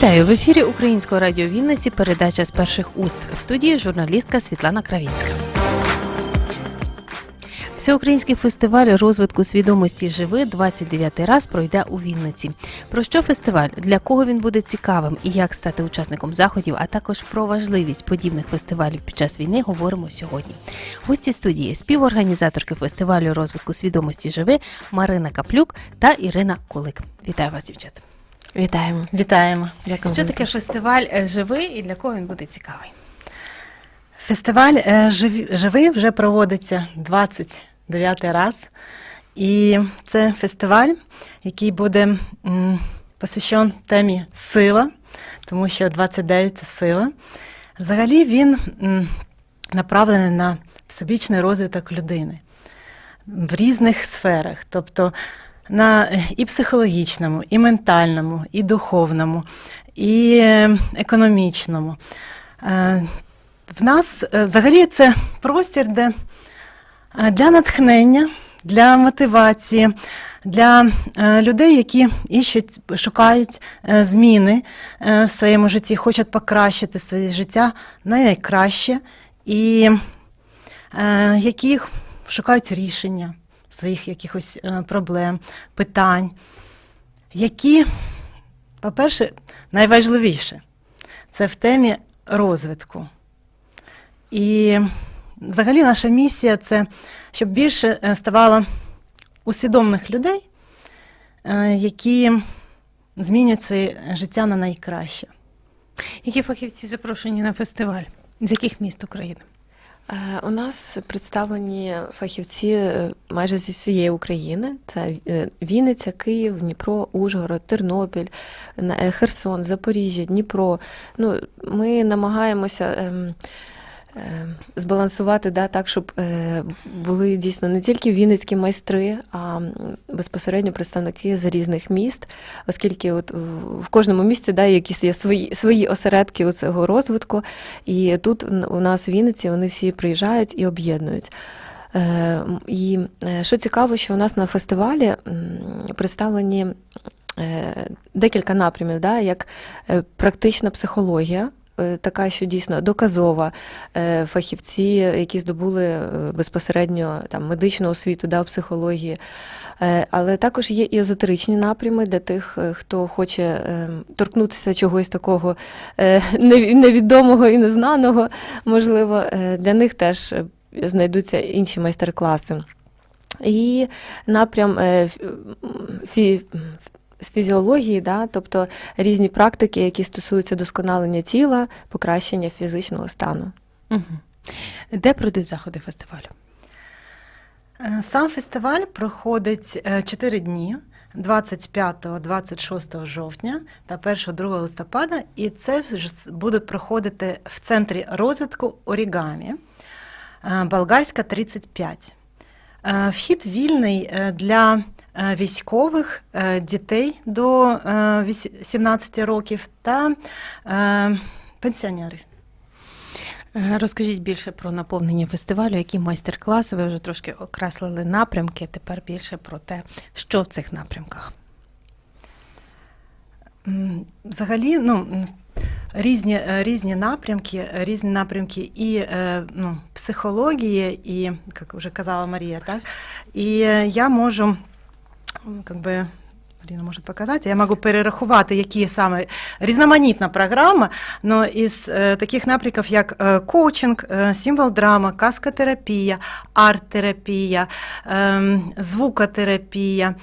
Вітаю в ефірі Українського радіо Вінниці. Передача з перших уст в студії журналістка Світлана Кравінська. Всеукраїнський фестиваль розвитку свідомості живи 29 раз пройде у Вінниці. Про що фестиваль, для кого він буде цікавим і як стати учасником заходів, а також про важливість подібних фестивалів під час війни говоримо сьогодні. Гості студії співорганізаторки фестивалю розвитку свідомості живи Марина Каплюк та Ірина Кулик. Вітаю вас, дівчата. Вітаємо. Вітаємо. Дякую. Що таке фестиваль е, живий і для кого він буде цікавий? Фестиваль е, живий вже проводиться 29 раз. І це фестиваль, який буде посвящен темі сила, тому що 29 це сила. Взагалі він направлений на всебічний розвиток людини в різних сферах, тобто на і психологічному, і ментальному, і духовному, і е, економічному. Е, В нас е, взагалі це простір, де для натхнення, для мотивації, для людей, які іщуть, шукають зміни в своєму житті, хочуть покращити своє життя на найкраще, і які шукають рішення своїх якихось е, проблем, питань, які, по-перше, найважливіше це в темі розвитку. І взагалі наша місія це щоб більше е, ставало усвідомлених людей, е, які змінюють своє життя на найкраще. Які фахівці запрошені на фестиваль? З яких міст України? Е, У нас представлені фахівці е, майже зі всієї України. Це е, Вінниця, Київ, Дніпро, Ужгород, Тернопіль, Херсон, Запоріжжя, Дніпро. Ну, ми намагаємося. Ем, Збалансувати да, так, щоб е, були дійсно не тільки вінницькі майстри, а безпосередньо представники з різних міст, оскільки от в- кожному місті да, якісь є свої, свої осередки у цього розвитку. І тут у нас в Вінниці вони всі приїжджають і об'єднують. Е, І е, що цікаво, що у нас на фестивалі представлені е, декілька напрямів, да, як е, практична психологія. Е, Така, що дійсно доказова Е, фахівці, які здобули е, безпосередньо там медичну освіту да, психології. Але також є і езотеричні напрями для тих, хто хоче торкнутися чогось такого невідомого і незнаного. Можливо, для них теж знайдуться інші майстер-класи. І напрям фі, з фізіології, да, тобто різні практики, які стосуються досконалення тіла, покращення фізичного стану. Угу. Де пройдуть заходи фестивалю? Е, Сам фестиваль проходить 4 дні. 25-26 жовтня та 1-2 листопада, і це ж буде проходити в центрі розвитку Орігамі, е, Болгарська 35. Е, Вхід вільний е, для е, військових, е, дітей до е, 17 років та е, пенсіонерів. Е, Розкажіть більше про наповнення фестивалю, які майстер-класи. Ви вже трошки окреслили напрямки. Тепер більше про те, що в цих напрямках. Взагалі, ну, різні, е, різні напрямки, е, різні напрямки і е, ну, психології, і, як вже казала Марія, так? І е, я можу, м, как би, Маріна може показати, я можу перерахувати, які саме різноманітна програма, але із е, таких напрямків, як е, коучинг, е, символ драма, каскотерапія, арт-терапія, е, звукотерапія.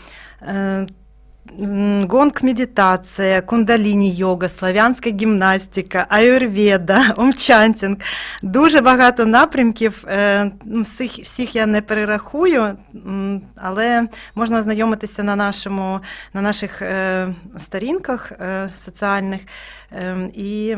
Гонг медитация, кундаліні йога, славянська гімнастика, аюрведа, омчантінг. Дуже багато напрямків. е, ну, Всіх, всіх я не перерахую, але можна ознайомитися на, нашому, на наших е, сторінках е, соціальних. І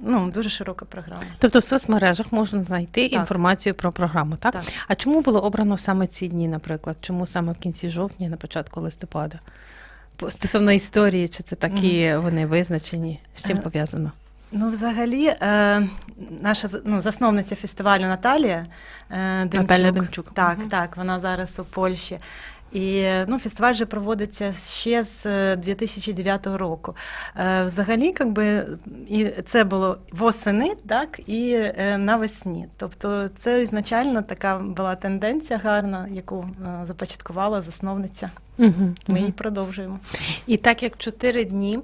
ну, дуже широка програма. Тобто в соцмережах можна знайти Так. інформацію про програму, так? Так. А чому було обрано саме ці дні, наприклад? Чому саме в кінці жовтня, на початку листопада? Стосовно історії, чи це такі вони визначені? З чим Е, пов'язано? Ну, взагалі, е, наша ну, засновниця фестивалю Наталія е, Демчук. Наталя Демчук. Так, Мгм. так, вона зараз у Польщі. І ну, фестиваль вже проводиться ще з е, 2009 року. Е, Взагалі, якби, і це було восени, так, і е, навесні. Тобто це ізначально така була тенденція гарна, яку е, започаткувала засновниця. Угу. Ми її продовжуємо. І так як чотири дні,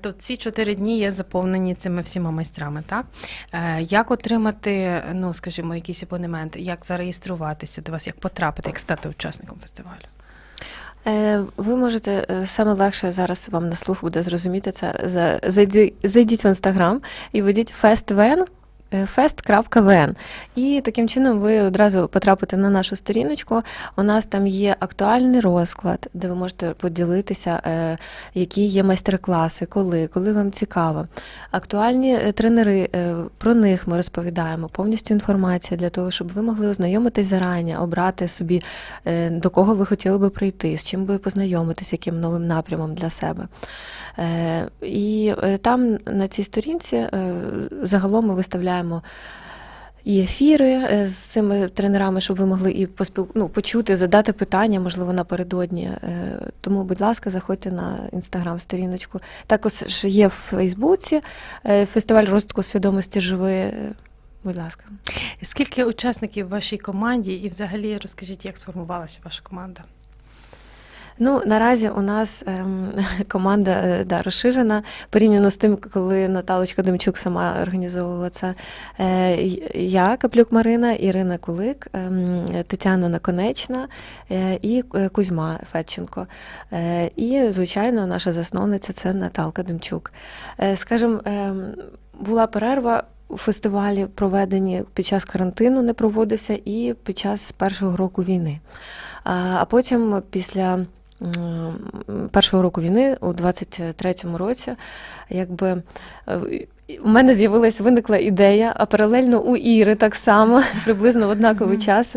то ці чотири дні є заповнені цими всіма майстрами, так? Е, Як отримати, ну скажімо, якийсь абонемент, як зареєструватися до вас, як потрапити, як стати учасником фестивалю? Е, Ви можете е, саме легше зараз вам на слух буде зрозуміти це. За- Зайдіть в інстаграм і введіть festven, е, fest.vn. І таким чином ви одразу потрапите на нашу сторіночку. У нас там є актуальний розклад, де ви можете поділитися, е, які є майстер-класи, коли, коли вам цікаво. Актуальні е, тренери, е, про них ми розповідаємо, повністю інформація для того, щоб ви могли ознайомитись зарані, обрати собі, е, до кого ви хотіли би прийти, з чим би познайомитись, яким новим напрямом для себе. Е, І е, там на цій сторінці е, загалом ми виставляємо. І ефіри е, з цими тренерами, щоб ви могли і поспіл... ну, почути, задати питання, можливо, напередодні. Е, Тому, будь ласка, заходьте на інстаграм-сторіночку. Також є в Фейсбуці е, фестиваль розвитку свідомості живи. Е, Будь ласка. Скільки учасників в вашій команді, і взагалі розкажіть, як сформувалася ваша команда? Ну, наразі у нас ем, команда е, да, розширена порівняно з тим, коли Наталочка Демчук сама організовувала це. Е, я, Каплюк Марина, Ірина Кулик, ем, Тетяна Наконечна е, і е, Кузьма Федченко. Е, і, звичайно, наша засновниця це Наталка Демчук. Е, скажем, ем, була перерва. У фестивалі проведені під час карантину не проводився і під час першого року війни. А потім, після першого року війни, у 23-му році, якби е, у мене з'явилася виникла ідея, а паралельно у Іри так само, приблизно в однаковий час,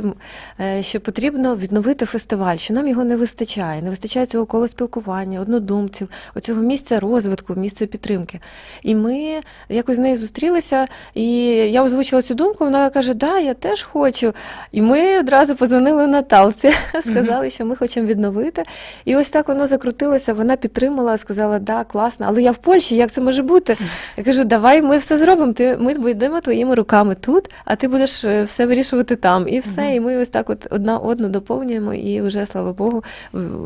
е, що потрібно відновити фестиваль, що нам його не вистачає. Не вистачає цього коло спілкування, однодумців, оцього місця розвитку, місця підтримки. І ми якось з нею зустрілися, і я озвучила цю думку. Вона каже: Да, я теж хочу. І ми одразу позвонили Наталці, сказали, що ми хочемо відновити. І ось так воно закрутилося. Вона підтримала, сказала, да, класно, але я в Польщі, як це може бути? Я кажу, давай ми все зробимо. Ти ми будемо твоїми руками тут, а ти будеш е, все вирішувати там. І все. Мгм. І ми ось так от одна одну доповнюємо, і вже слава Богу,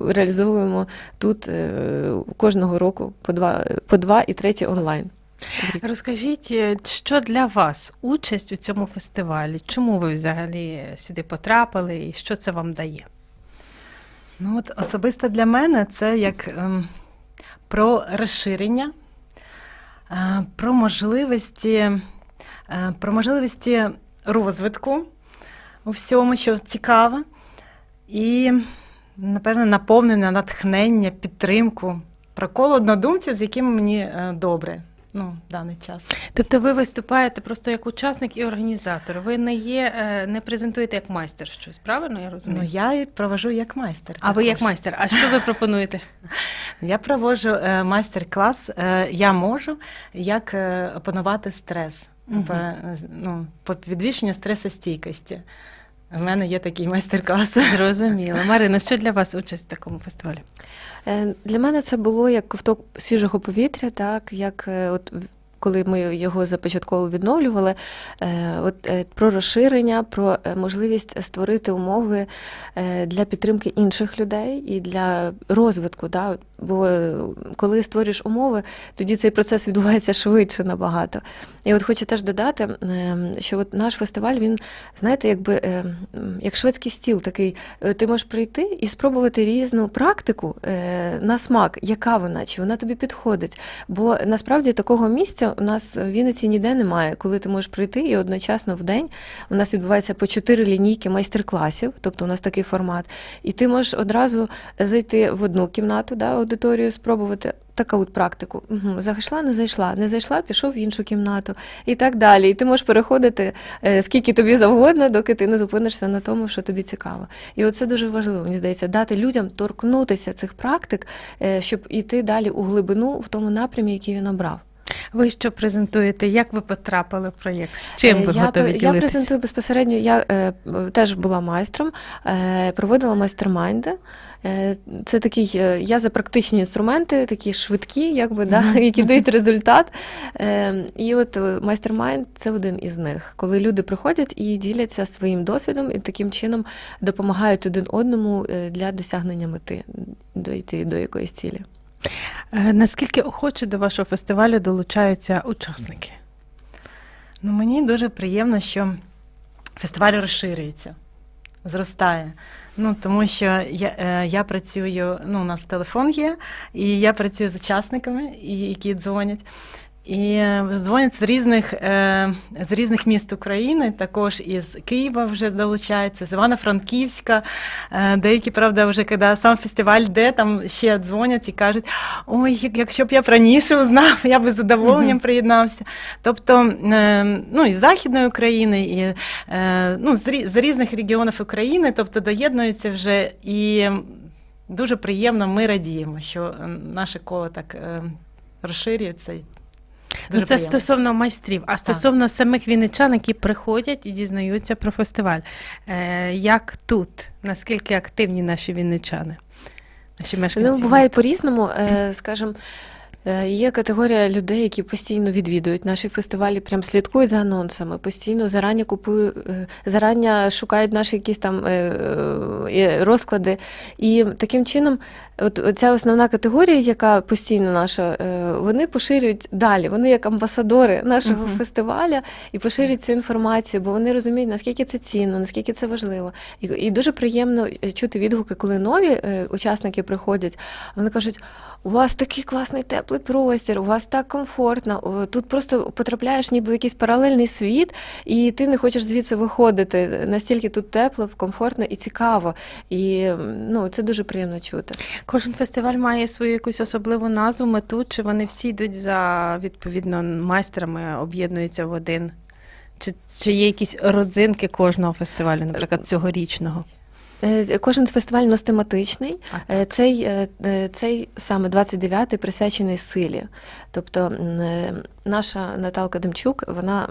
реалізовуємо тут е, кожного року по два, по два і третє онлайн. Розкажіть, е, що для вас участь у цьому фестивалі? Чому ви взагалі сюди потрапили і що це вам дає? Ну, от особисто для мене це як ем, про розширення, про можливості, е, про можливості розвитку у всьому, що цікаво, і, напевно, наповнення, натхнення, підтримку, про коло однодумців, з якими мені е, добре ну, в даний час. Тобто ви виступаєте просто як учасник і організатор. Ви не є, е, не презентуєте як майстер щось, правильно я розумію? Ну, я провожу як майстер. а ви як майстер, а що ви пропонуєте? Я проводжу е, майстер-клас. е, Я можу як опанувати стрес, Мгм. по, ну, по підвищенню стресостійкості. У мене є такий майстер-клас. Зрозуміло. Марина, що для вас участь в такому фестивалі? Е, Для мене це було як ковток свіжого повітря, так як е, от коли ми його започатково відновлювали, е, от е, про розширення, про е, можливість створити умови для підтримки інших людей і для розвитку. Да? Бо коли створюєш умови, тоді цей процес відбувається швидше набагато. І от хочу теж додати, е, що от наш фестиваль, він, знаєте, якби е, як шведський стіл такий. Ти можеш прийти і спробувати різну практику на смак, яка вона, чи вона тобі підходить. Бо насправді такого місця у нас в Вінниці ніде немає, коли ти можеш прийти і одночасно в день у нас відбувається по чотири лінійки майстер-класів, тобто у нас такий формат. І ти можеш одразу зайти в одну кімнату, да, аудиторію, спробувати. Таку от практику. Угу. Зайшла, не зайшла, не зайшла, пішов в іншу кімнату і так далі. І ти можеш переходити е, скільки тобі завгодно, доки ти не зупинишся на тому, що тобі цікаво. І оце дуже важливо, мені здається, дати людям торкнутися цих практик, е, щоб іти далі у глибину в тому напрямі, який він обрав. Ви що презентуєте? Як ви потрапили в проєкт? З чим ви Е, я, готові я презентую безпосередньо. Я е, теж була майстром, е, проводила майстер-майнди. Е, це такий, е, я за практичні інструменти, такі швидкі, якби, да, Мгм. які дають результат. Е, і от е, майстер-майнд це один із них, коли люди приходять і діляться своїм досвідом і таким чином допомагають один одному е, для досягнення мети, дойти до якоїсь цілі. Е, Наскільки охоче до вашого фестивалю долучаються учасники? Ну, мені дуже приємно, що фестиваль розширюється, зростає. Ну, тому що я, е, я працюю, ну, у нас телефон є, і я працюю з учасниками, які дзвонять. І е, дзвонять з різних, е, з різних міст України, також із Києва вже долучаються, з Івано-Франківська. Е, деякі, правда, вже коли сам фестиваль йде, там ще дзвонять і кажуть: ой, якщо б я раніше узнав, я би з задоволенням приєднався. Тобто, ну, із Західної України, і ну, з, різних регіонів України, тобто доєднуються вже і дуже приємно, ми радіємо, що наше коло так розширюється. Ну, Дуже це приємно. стосовно майстрів, а стосовно самих вінничан, які приходять і дізнаються про фестиваль. Е, як тут? Наскільки активні наші вінничани? Наші мешканці? Ну, буває по-різному. Е, Скажімо, е, є категорія людей, які постійно відвідують наші фестивалі, прям слідкують за анонсами, постійно зарані купують, е, зарані шукають наші якісь там е, розклади. І таким чином, от ця основна категорія, яка постійно наша, е, вони поширюють далі. Вони як амбасадори нашого Мгм. фестиваля і поширюють цю інформацію, бо вони розуміють, наскільки це цінно, наскільки це важливо. І, і дуже приємно чути відгуки, коли нові е, учасники приходять. Вони кажуть: у вас такий класний теплий простір, у вас так комфортно. Тут просто потрапляєш ніби в якийсь паралельний світ, і ти не хочеш звідси виходити. Настільки тут тепло, комфортно і цікаво. І ну, це дуже приємно чути. Кожен фестиваль має свою якусь особливу назву, мету, чи вони всі йдуть за відповідно майстрами, об'єднуються в один? Чи, чи є якісь родзинки кожного фестивалю, наприклад, цьогорічного? Е, Кожен фестиваль у нас тематичний. А, Е, Цей, е, е, цей саме 29-й присвячений силі. Тобто е, наша Наталка Демчук, вона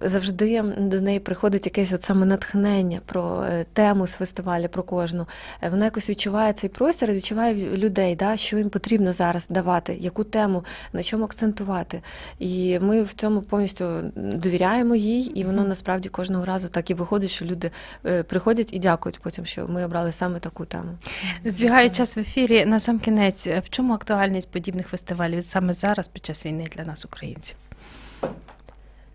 завжди до неї приходить якесь от саме натхнення про е, тему з фестивалю, про кожну. Е, Вона якось відчуває цей простір, відчуває людей, да, що їм потрібно зараз давати, яку тему, на чому акцентувати. І ми в цьому повністю довіряємо їй, і воно насправді кожного разу так і виходить, що люди е, приходять і дякують потім, що ми обрали саме таку тему. Збігає час в ефірі. На сам кінець, в чому актуальність подібних фестивалів саме зараз під час війни для нас, українців?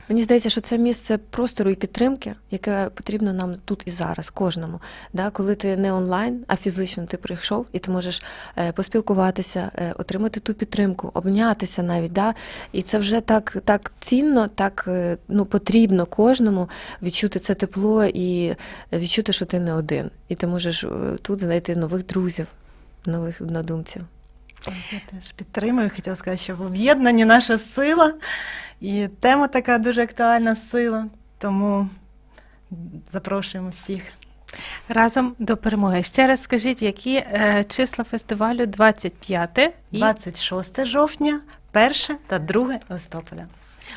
Мені здається, що це місце простору і підтримки, яке потрібно нам тут і зараз, кожному. Да? Коли ти не онлайн, а фізично ти прийшов, і ти можеш е, поспілкуватися, е, отримати ту підтримку, обнятися навіть. Да? І це вже так, так цінно, так е, ну, потрібно кожному відчути це тепло і відчути, що ти не один. І ти можеш тут знайти нових друзів, нових однодумців. Я теж підтримую. Хотіла сказати, що в об'єднанні наша сила, і тема така дуже актуальна сила. Тому запрошуємо всіх. Разом до перемоги. Ще раз скажіть, які е, числа фестивалю 25 і 26 жовтня, 1 та 2 листопада.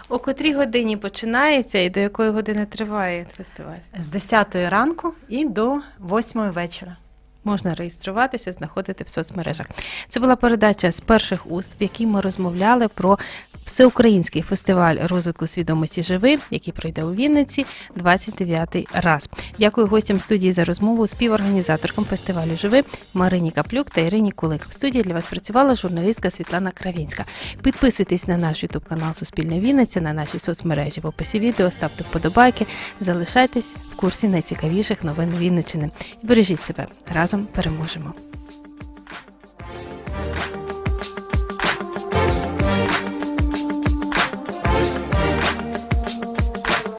о котрій годині починається і до якої години триває фестиваль? З 10 ранку і до 8 вечора. Можна реєструватися, знаходити в соцмережах. Це була передача з перших уст, в якій ми розмовляли про всеукраїнський фестиваль розвитку свідомості живи, який пройде у Вінниці 29-й раз. Дякую гостям студії за розмову співорганізаторкам фестивалю Живи Марині Каплюк та Ірині Кулик. В студії для вас працювала журналістка Світлана Кравінська. Підписуйтесь на наш ютуб канал Суспільне Вінниця, на наші соцмережі в описі відео, ставте вподобайки, залишайтесь в курсі найцікавіших новин Вінничини. Бережіть себе разом переможемо.